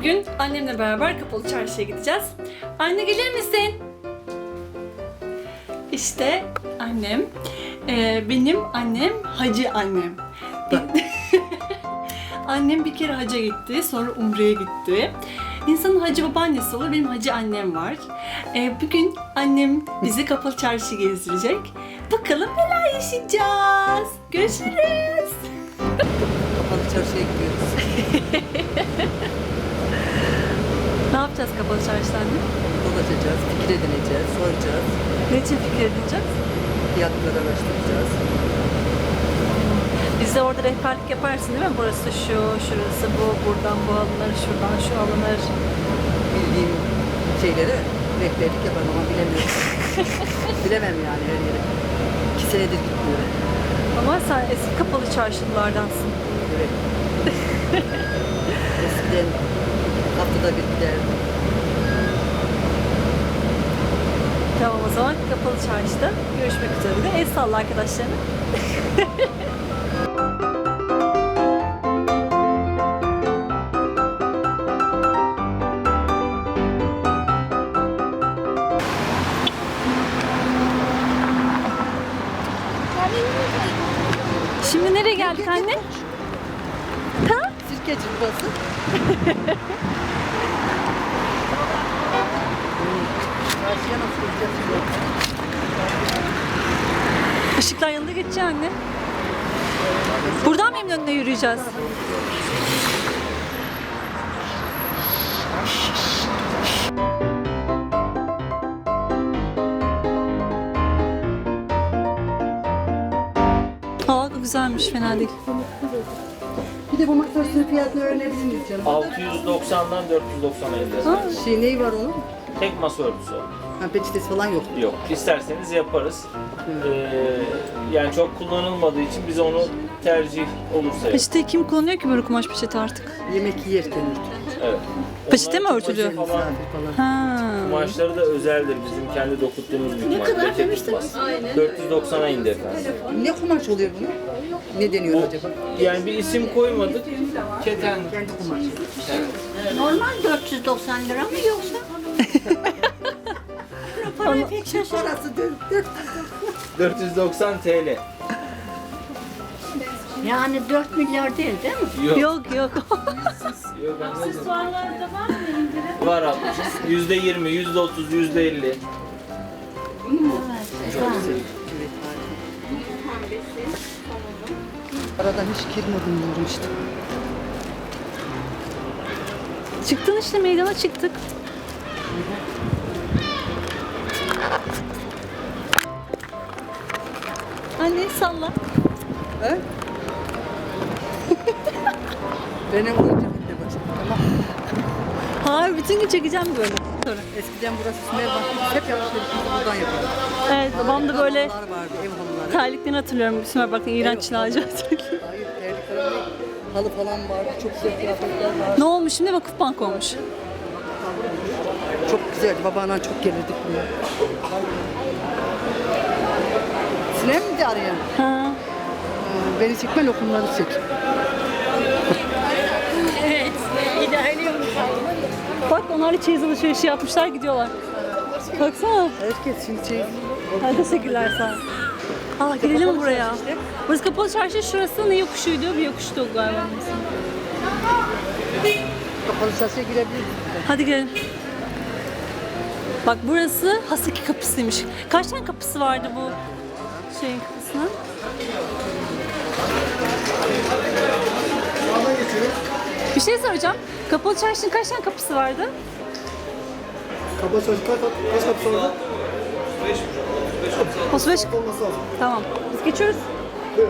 Bugün annemle beraber kapalı çarşıya gideceğiz. Anne gelir misin? İşte annem. Ee, benim annem hacı annem. annem bir kere hacca gitti, sonra umreye gitti. İnsanın hacı babaannesi olur, benim hacı annem var. Ee, bugün annem bizi kapalı çarşı gezdirecek. Bakalım neler yaşayacağız. Görüşürüz. Kapalı çarşıya gidiyoruz. Yapacağız kapalı çarşıda anne? Dolaşacağız, fikir edineceğiz, soracağız, Ne için fikir edineceğiz? fiyatları araştıracağız. Bize orada rehberlik yaparsın değil mi? Burası şu, şurası bu, buradan bu alınır, şuradan şu alınır. Bildiğim şeyleri rehberlik yaparım ama bilemiyorum. Bilemem yani her yeri. İki senedir gitmiyorum. Ama sen eski kapalı çarşılardansın. Evet. Eskiden haftada bir giderdim. Tamam o zaman kapalı çarşıda görüşmek üzere de el salla arkadaşlarına. Şimdi nereye geldik anne? Gideceğiz? Işıklar yanında geçecek anne. Buradan mı önüne yürüyeceğiz? Hava güzelmiş, fena değil. De bu masasının fiyatını öğrenebilir miyiz canım? 690'dan 490'a Ha. Şey neyi var onun? Tek masa örtüsü o. Ha, peçetesi falan yok. Yok. İsterseniz yaparız. Ee, yani çok kullanılmadığı için biz onu tercih olursa yaparız. peçete kim kullanıyor ki böyle kumaş peçete artık? Yemek yerken örtü. Evet. Peçete mi falan. Ha. kumaşları da özeldir. Bizim kendi dokuttuğumuz bir kumaş. Ne kadar demiştiniz? 490'a indi efendim. Ne kumaş oluyor buna? Ne deniyor acaba? Yani bir isim koymadık. Keten. Kendi kumaş. Normal 490 lira mı yoksa? Parayı pek şaşırdım. Parası dön. 490 TL. Yani 4 milyar değil değil mi? Yok. Yok yok. Yok anladım. Var almışız. Yüzde yirmi, yüzde otuz, yüzde elli. Aradan hiç girmedim diyorum işte. Çıktın işte meydana çıktık. Anne salla. He? Benim. Tamam. Hayır bütün gün çekeceğim böyle. Sonra. Eskiden burası Sümer Bahçesi. Hep alışverişimizi buradan yapardık. Evet babam da böyle Halılar vardı, ev halıları. terliklerini hatırlıyorum. Sümer bakın iğrenç çilacı. Hayır, terlikler. Halı falan vardı. Çok güzel kıyafetler vardı. ne olmuş şimdi vakıf bank olmuş. Çok güzeldi. Babanla çok gelirdik buraya. Sinem mi de arayan? Ha. Ee, Beni çekme lokumları çek. Evet. İdealiyorum. Bak onlar da çeyiz alışverişi yapmışlar gidiyorlar. Baksana. Herkes şimdi şey... Hadi teşekkürler sağ ol. Aa gidelim mi buraya? Burası kapalı çarşı şurası ne yokuşuydu? Bir yokuştu galiba. Kapalı çarşıya girebiliriz. Hadi gelin. Bak burası Haseki kapısıymış. Kaç tane kapısı vardı bu şeyin kapısının? Bir şey soracağım. Kapalı çarşının kaç tane kapısı vardı? Kapalı çarşı kaç, kaç kapısı orada? 35. Olması lazım. Tamam. Biz geçiyoruz. Evet,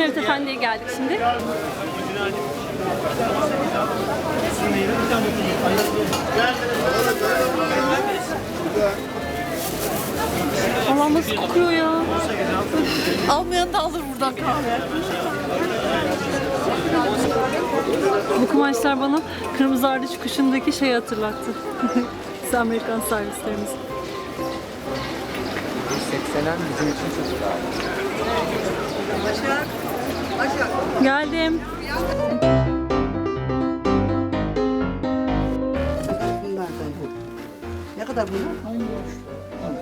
Mehmet Efendi'ye geldik şimdi. Allah'ım nasıl kokuyor ya. Almayan da alır buradan kahve. Bu kumaşlar bana Kırmızı Ardıç kuşundaki şeyi hatırlattı. Size Amerikan servislerimiz. 80'ler bizim için çok daha. Başak. Geldim. Bunlardan bu. Ne kadar bunlar? 13.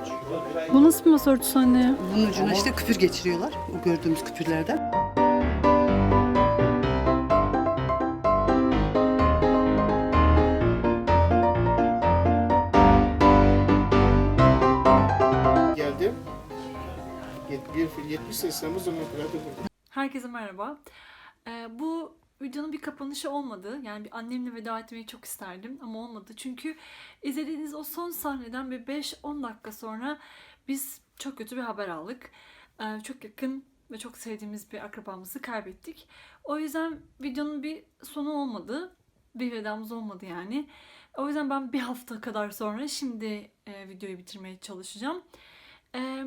13. Bu nasıl bir masa örtüsü anne? Bunun ucuna işte küpür geçiriyorlar. O gördüğümüz küpürlerden. Geldim. Yet- Bir 70 seslerimiz zaman kadar burada. Herkese merhaba. Ee, bu videonun bir kapanışı olmadı. Yani bir annemle veda etmeyi çok isterdim ama olmadı. Çünkü izlediğiniz o son sahneden bir 5-10 dakika sonra biz çok kötü bir haber aldık. Ee, çok yakın ve çok sevdiğimiz bir akrabamızı kaybettik. O yüzden videonun bir sonu olmadı. Bir vedamız olmadı yani. O yüzden ben bir hafta kadar sonra şimdi e, videoyu bitirmeye çalışacağım. Eee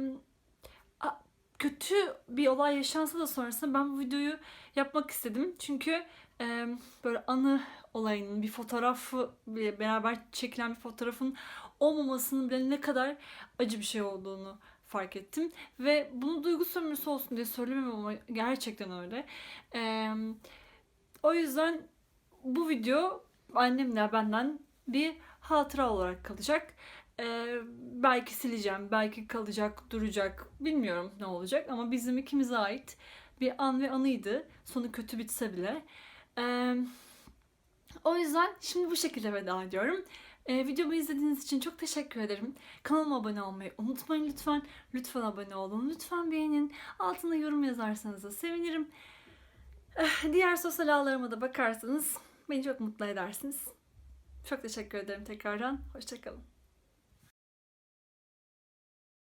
kötü bir olay yaşansa da sonrasında ben bu videoyu yapmak istedim. Çünkü e, böyle anı olayının bir fotoğrafı bile beraber çekilen bir fotoğrafın olmamasının bile ne kadar acı bir şey olduğunu fark ettim. Ve bunu duygu sömürüsü olsun diye söylemem ama gerçekten öyle. E, o yüzden bu video annemle benden bir hatıra olarak kalacak. Ee, belki sileceğim, belki kalacak, duracak. Bilmiyorum ne olacak ama bizim ikimize ait bir an ve anıydı. Sonu kötü bitse bile. Ee, o yüzden şimdi bu şekilde veda ediyorum. Ee, videomu izlediğiniz için çok teşekkür ederim. Kanalıma abone olmayı unutmayın lütfen. Lütfen abone olun, lütfen beğenin. Altına yorum yazarsanız da sevinirim. Eh, Diğer sosyal ağlarıma da bakarsanız beni çok mutlu edersiniz. Çok teşekkür ederim tekrardan. Hoşçakalın.